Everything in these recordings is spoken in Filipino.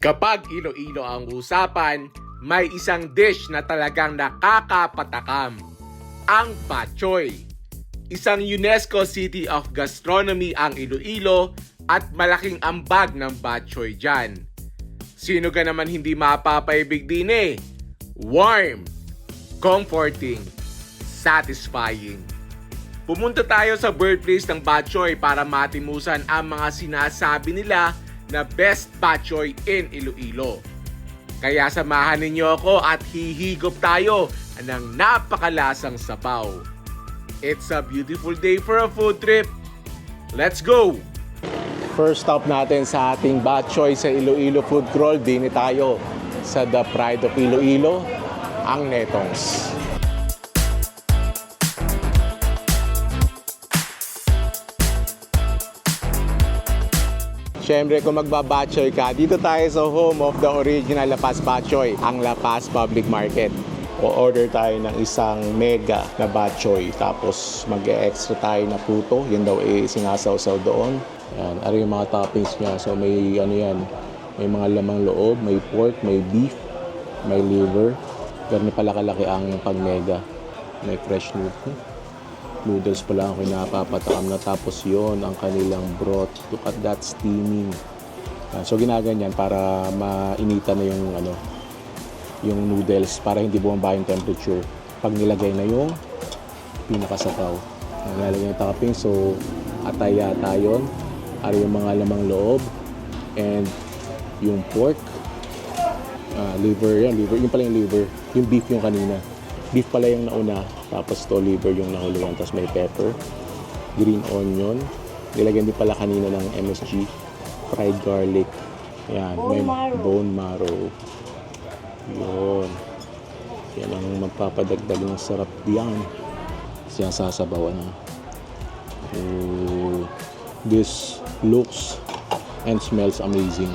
Kapag Iloilo ang usapan, may isang dish na talagang nakakapatakam. Ang Pachoy. Isang UNESCO City of Gastronomy ang Iloilo at malaking ambag ng Pachoy dyan. Sino ka naman hindi mapapaibig din eh? Warm, comforting, satisfying. Pumunta tayo sa birthplace ng Batchoy para matimusan ang mga sinasabi nila na best Batchoy in Iloilo. Kaya samahan ninyo ako at hihigop tayo ng napakalasang sabaw. It's a beautiful day for a food trip. Let's go! First stop natin sa ating Batchoy sa Iloilo Food Crawl, dini tayo sa The Pride of Iloilo, ang Netongs. Siyempre, kung magbabatchoy ka, dito tayo sa home of the original La Paz Batchoy, ang La Paz Public Market. O-order tayo ng isang mega na batchoy. Tapos mag-extra tayo na puto. Yan daw eh, sinasawsaw doon. Yan, ano yung mga toppings niya. So may ano yan, may mga lamang loob, may pork, may beef, may liver. Ganun pala kalaki ang pag mega. May fresh noodles. Noodles pala ang kinapapatakam na tapos yon ang kanilang broth. Look at that steaming. Yan, so ginaganyan para mainitan na yung ano, yung noodles para hindi bumaba yung temperature. Pag nilagay na yung pinakasabaw. Ang Nilalagay yung topping. So, atay yata yun. Ari yung mga lamang loob. And yung pork. Ah, liver yan. Liver. Yung pala yung liver. Yung beef yung kanina. Beef pala yung nauna. Tapos to liver yung nahuluan. Tapos may pepper. Green onion. Nilagyan din pala kanina ng MSG. Fried garlic. Yan. may bone marrow. Yun. Yan ang magpapadagdag ng sarap diyan. Siya sasabawan na. Oh, this looks and smells amazing.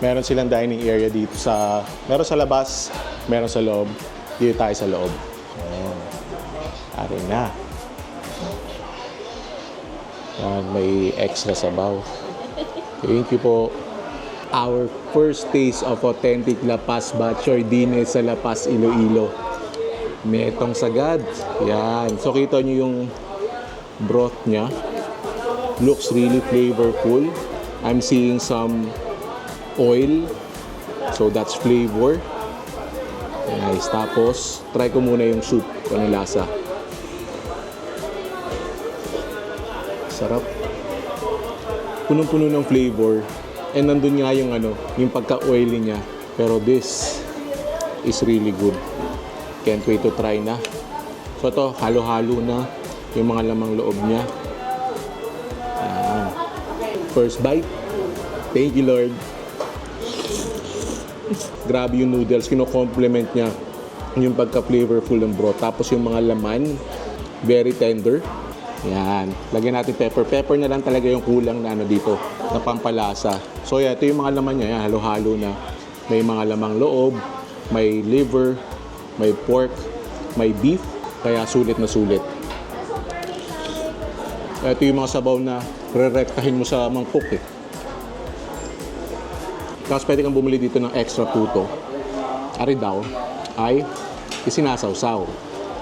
Meron silang dining area dito sa... Meron sa labas, meron sa loob. Dito tayo sa loob. Ayan. Ari na. Yan, may extra sabaw. Thank you po our first taste of authentic La Paz Batchoy Dine sa La Paz, Iloilo. Metong sagad. Yan. So, kita nyo yung broth niya. Looks really flavorful. I'm seeing some oil. So, that's flavor. Nice. Tapos, try ko muna yung soup. Kung anong lasa. Sarap. Punong-puno ng flavor. And nandun nga yung ano, yung pagka-oily niya. Pero this is really good. Can't wait to try na. So ito, halo-halo na yung mga lamang loob niya. Ayan. First bite. Thank you, Lord. Grabe yung noodles. Kino-complement niya yung pagka-flavorful ng broth. Tapos yung mga laman, very tender. Yan. Lagyan natin pepper. Pepper na lang talaga yung kulang na ano dito, na pampalasa. So yeah, ito yung mga laman niya. Yan, halo-halo na. May mga lamang loob, may liver, may pork, may beef. Kaya sulit na sulit. Ito yung mga sabaw na re-rektahin mo sa mangkok eh. Tapos pwede kang bumili dito ng extra puto. Ari daw ay isinasawsaw.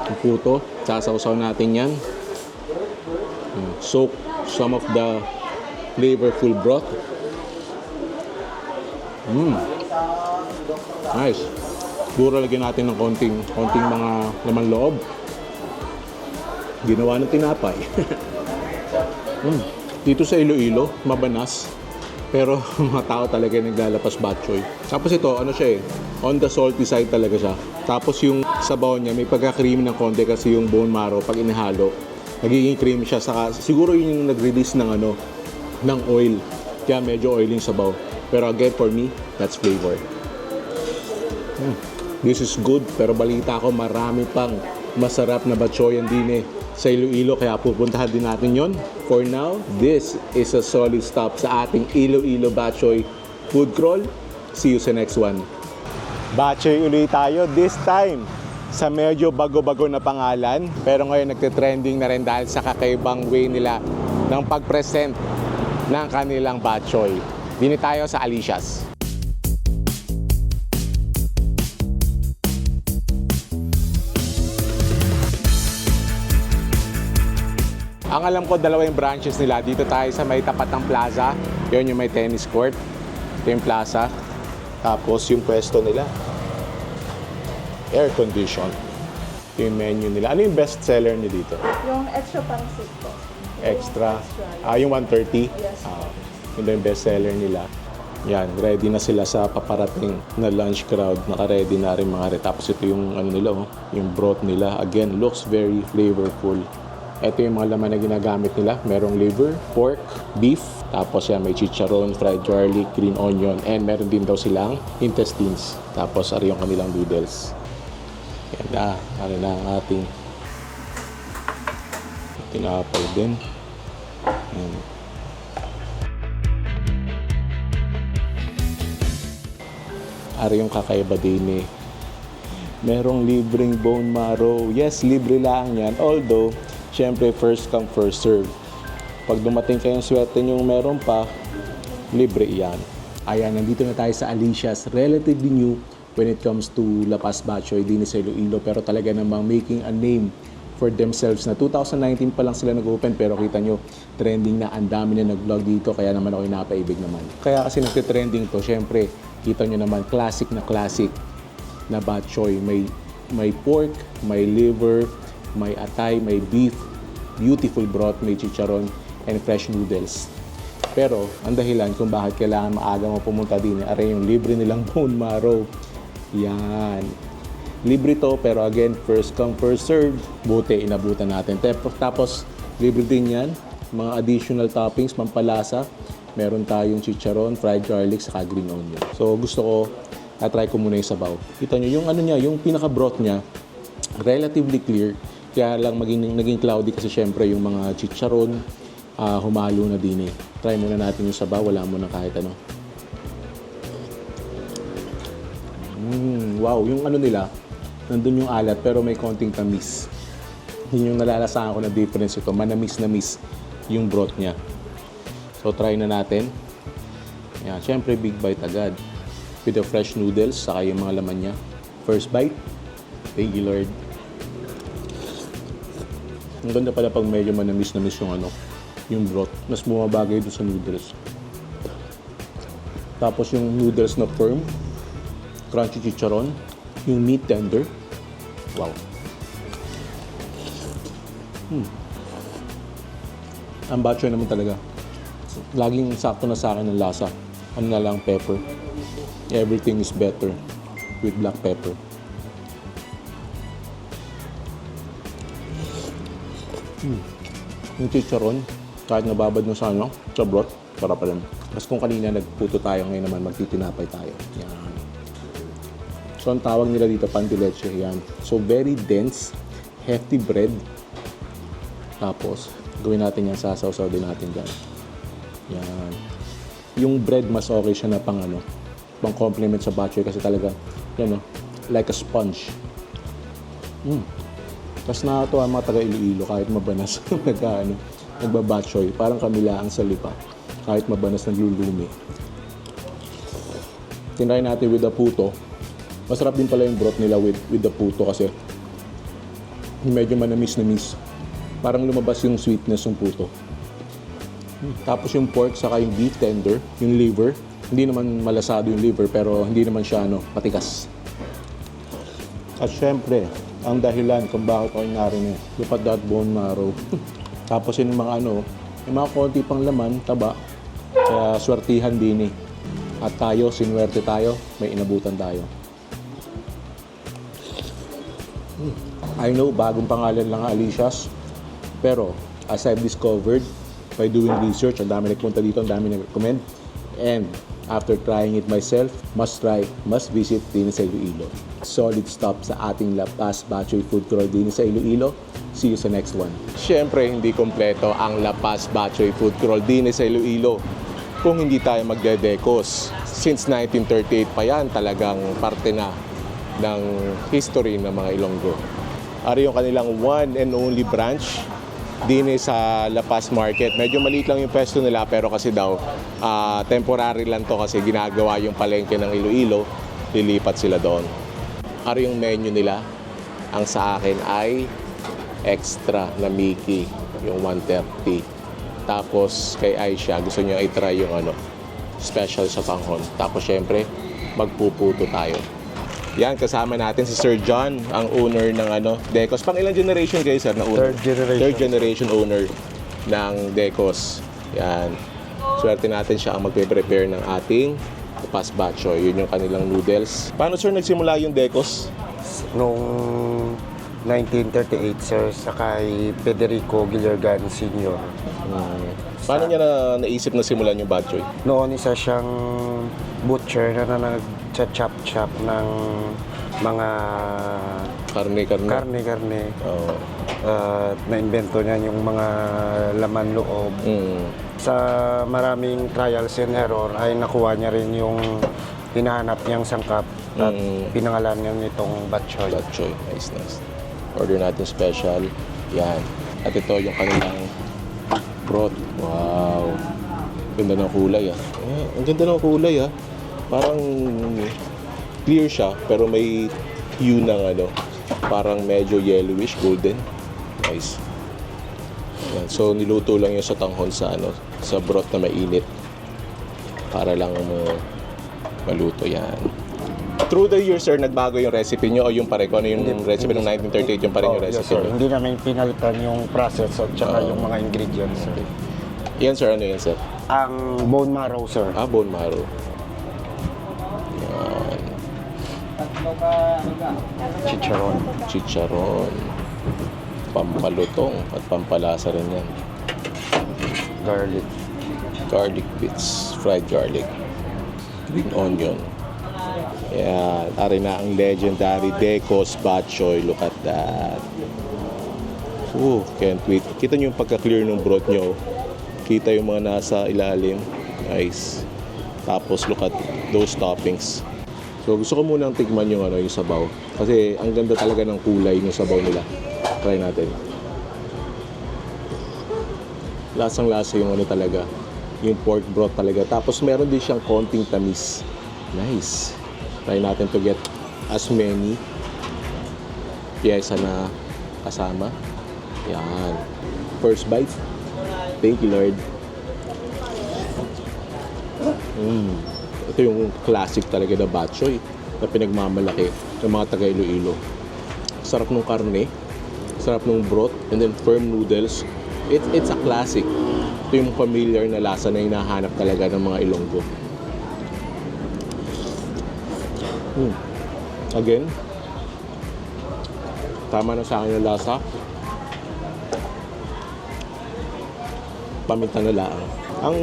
Yung puto, sasawsaw natin yan. Soak some of the flavorful broth. Mmm. Nice. Siguro lagyan natin ng konting, konting mga laman loob. Ginawa ng tinapay. mm. Dito sa Iloilo, mabanas. Pero mga tao talaga naglalapas batchoy. Tapos ito, ano siya eh, on the salty side talaga siya. Tapos yung sabaw niya, may pagka-creamy ng konti kasi yung bone marrow pag inihalo, nagiging creamy siya. Saka, siguro yun yung nag-release ng ano, ng oil. Kaya medyo oily yung sabaw. Pero again, for me, that's flavor. Mm. This is good, pero balita ko marami pang masarap na batchoy ang din eh sa Iloilo kaya pupuntahan din natin yon. For now, this is a solid stop sa ating Iloilo Batchoy Food Crawl. See you sa next one. Batchoy ulit tayo this time sa medyo bago-bago na pangalan pero ngayon nagte-trending na rin dahil sa kakaibang way nila ng pag-present ng kanilang batchoy. Dini tayo sa Alicia's. Ang alam ko, dalawa yung branches nila. Dito tayo sa may tapat ng plaza. Yun yung may tennis court. Ito yung plaza. Tapos yung pwesto nila. Air condition. Ito yung menu nila. Ano yung best seller niyo dito? Yung extra pancit po. Extra. Ah, yung 130? Yes. Ah, yun yung best seller nila. Yan, ready na sila sa paparating na lunch crowd. Naka-ready na rin mga re. Tapos ito yung ano nila, oh, yung broth nila. Again, looks very flavorful. Ito yung mga laman na ginagamit nila. Merong liver, pork, beef, tapos yan may chicharon, fried garlic, green onion, and meron din daw silang intestines. Tapos ari yung kanilang noodles. Yan na, ano na ang ating tinapay din. Yan. Ari yung kakaiba din eh. Merong libreng bone marrow. Yes, libre lang yan. Although, syempre first come, first serve. Pag dumating kayong swerte yung meron pa, libre yan. Ayan, nandito na tayo sa Alicia's. Relatively new when it comes to La Paz Batchoy, din sa Iloilo. Pero talaga namang making a name for themselves na 2019 pa lang sila nag-open pero kita nyo trending na ang dami na nag-vlog dito kaya naman ako napaibig naman. Kaya kasi nagte-trending to, syempre kita nyo naman classic na classic na bok choy. May, may pork, may liver, may atay, may beef, beautiful broth, may chicharon, and fresh noodles. Pero, ang dahilan kung bakit kailangan maaga mo pumunta din, aray yung libre nilang bone marrow. Yan. Libre to, pero again, first come, first serve. Buti, inabutan natin. Tapos, libre din yan. Mga additional toppings, pampalasa. Meron tayong chicharon, fried garlic, saka green onion. So, gusto ko, try ko muna yung sabaw. Kita nyo, yung ano niya, yung pinaka-broth niya, relatively clear. Kaya lang maging, naging cloudy kasi syempre yung mga chicharon, ah, humalo na din eh. Try muna natin yung sabaw, wala muna kahit ano. Mm, wow, yung ano nila, nandun yung alat pero may konting tamis. Yun yung nalalasahan ko na difference ito. Manamis na miss yung broth niya. So try na natin. Yan, syempre big bite agad. With the fresh noodles, saka yung mga laman niya. First bite. Thank you Lord. Ang ganda pala pag medyo manamis na miss yung ano, yung broth. Mas bumabagay doon sa noodles. Tapos yung noodles na firm, crunchy chicharon, yung meat tender. Wow. Hmm. Ang batchoy naman talaga. Laging sakto na sa akin ang lasa. Ano na lang, pepper. Everything is better with black pepper. Hmm. Yung chicharon, kahit nababad mo sa ano, sa broth, para pa rin. Tapos kung kanina nagputo tayo, ngayon naman magtitinapay tayo. Yan. So, ang tawag nila dito, pan de leche. Yan. So, very dense, hefty bread. Tapos, gawin natin yan, sasawsaw din natin dyan. Yan. Yung bread, mas okay siya na pang ano, pang complement sa batchoy kasi talaga, yan o, like a sponge. Mm. Tapos nakakatuwa ang mga taga Iloilo kahit mabanas nagka ano, nagbabatchoy. Parang kami lang sa lipa. Kahit mabanas naglulumi. Tinry natin with the puto. Masarap din pala yung broth nila with, with the puto kasi medyo manamis na miss. Parang lumabas yung sweetness ng puto. Tapos yung pork saka yung beef tender, yung liver. Hindi naman malasado yung liver pero hindi naman siya ano, patikas. At syempre, ang dahilan kung bakit ako narinig, look at that bone marrow. Tapos yung mga ano, yung mga konti pang laman, taba. Kaya swertihan din eh. At tayo, sinwerte tayo, may inabutan tayo. Hmm. I know, bagong pangalan lang ang Alicia's. Pero, as I've discovered, by doing research, ang dami nagpunta dito, ang dami nag-recommend. And, after trying it myself, must try, must visit din sa Iloilo. Solid stop sa ating La Paz Batchoy Food Crawl din sa Iloilo. See you sa next one. Siyempre, hindi kompleto ang La Paz Batchoy Food Crawl din sa Iloilo kung hindi tayo magdedekos. Since 1938 pa yan, talagang parte na ng history ng mga Ilonggo. Ari yung kanilang one and only branch din sa La Paz Market. Medyo maliit lang yung pwesto nila pero kasi daw ah, temporary lang to kasi ginagawa yung palengke ng Iloilo, lilipat sila doon. Ari yung menu nila. Ang sa akin ay extra na Mickey. yung 130. Tapos kay Aisha, gusto niya i-try yung ano, special sa tanghon. Tapos syempre, magpuputo tayo. Yan, kasama natin si Sir John, ang owner ng ano, Decos. Pang ilang generation kayo, sir, na owner? Third generation. Third generation owner ng Decos. Yan. Swerte natin siya ang magpe-prepare ng ating pas bachoy. Yun yung kanilang noodles. Paano, sir, nagsimula yung Decos? Noong 1938, sir, sa kay Federico Gillergan Sr. Hmm. Paano niya na naisip na simulan yung bachoy? Noon isa siyang butcher na, na nag-chop-chop ng mga Karne-karne. karne-karne. Oo. At na-invento niya yung mga laman loob. Mm. Sa maraming trials and error ay nakuha niya rin yung hinahanap niyang sangkap at Mm. pinangalan niya nitong batchoy. Batchoy. Nice, nice. Order natin special. Yan. At ito yung kanilang broth. Wow. Ganda ng kulay ah. Eh, ang ganda ng kulay ah. Parang clear siya pero may hue ng ano. Parang medyo yellowish, golden. Nice. Yan. So niluto lang yun sa tanghon sa ano, sa broth na mainit. Para lang uh, maluto yan. Through the years, sir, nagbago yung recipe nyo o yung pare ko? Ano yung Hindi- recipe ng 1938 yung pa rin Oh, yung yes, recipe sir. nyo? Hindi namin pinalitan yung process at saka Oo. yung mga ingredients. sir. Yan, sir. Ano yan, sir? Ang bone marrow, sir. Ah, bone marrow. Yan. Chicharon. Chicharon. Pampalutong at pampalasa rin yan. Garlic. Garlic bits. Fried garlic. Green onion. Yan. Ari na ang legendary Decos Batchoy. Look at that. Ooh, can't wait. Kita nyo yung pagka-clear ng broth nyo. Kita yung mga nasa ilalim. Nice. Tapos look at those toppings. So gusto ko munang tikman yung ano yung sabaw. Kasi ang ganda talaga ng kulay ng sabaw nila. Try natin. Lasang lasa yung ano talaga. Yung pork broth talaga. Tapos meron din siyang konting tamis. Nice. Try natin to get as many pyesa na kasama. Yan. First bite. Thank you, Lord. Mm. Ito yung classic talaga na batchoy na pinagmamalaki ng mga taga Iloilo. Sarap ng karne, sarap ng broth, and then firm noodles. It, it's a classic. Ito yung familiar na lasa na hinahanap talaga ng mga Ilonggo. Mm. Again, tama na sa akin yung lasa. Paminta na lang. Ang,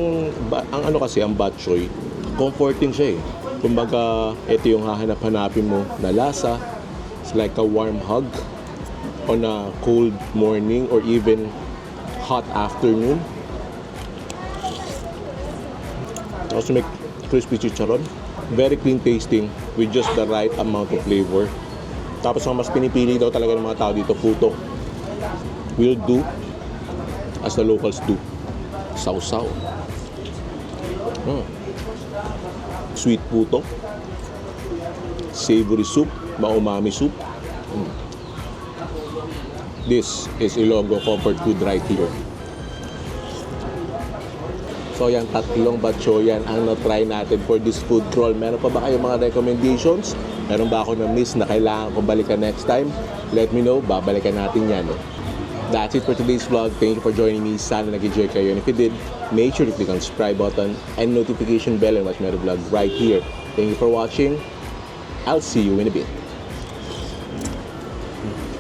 ba- ang ano kasi, ang bok choy, comforting siya eh. Kumbaga, ito yung hahanap-hanapin mo na lasa. It's like a warm hug on a cold morning or even hot afternoon. Also make crispy chicharon. Very clean tasting with just the right amount of flavor. Tapos ang mas pinipili daw talaga ng mga tao dito, puto. Will do as the locals do. Sausaw. Mm. Sweet puto. Savory soup. Maumami soup. Mm. This is Ilonggo comfort food right here. So yan, tatlong batchoyan ang na-try natin for this food crawl. Meron pa ba kayong mga recommendations? Meron ba ako na-miss na kailangan kong balikan next time? Let me know, babalikan natin yan. No? That's it for today's vlog. Thank you for joining me. Sana nag-enjoy kayo. And if you did, make sure to click on subscribe button and notification bell and watch my other vlog right here. Thank you for watching. I'll see you in a bit.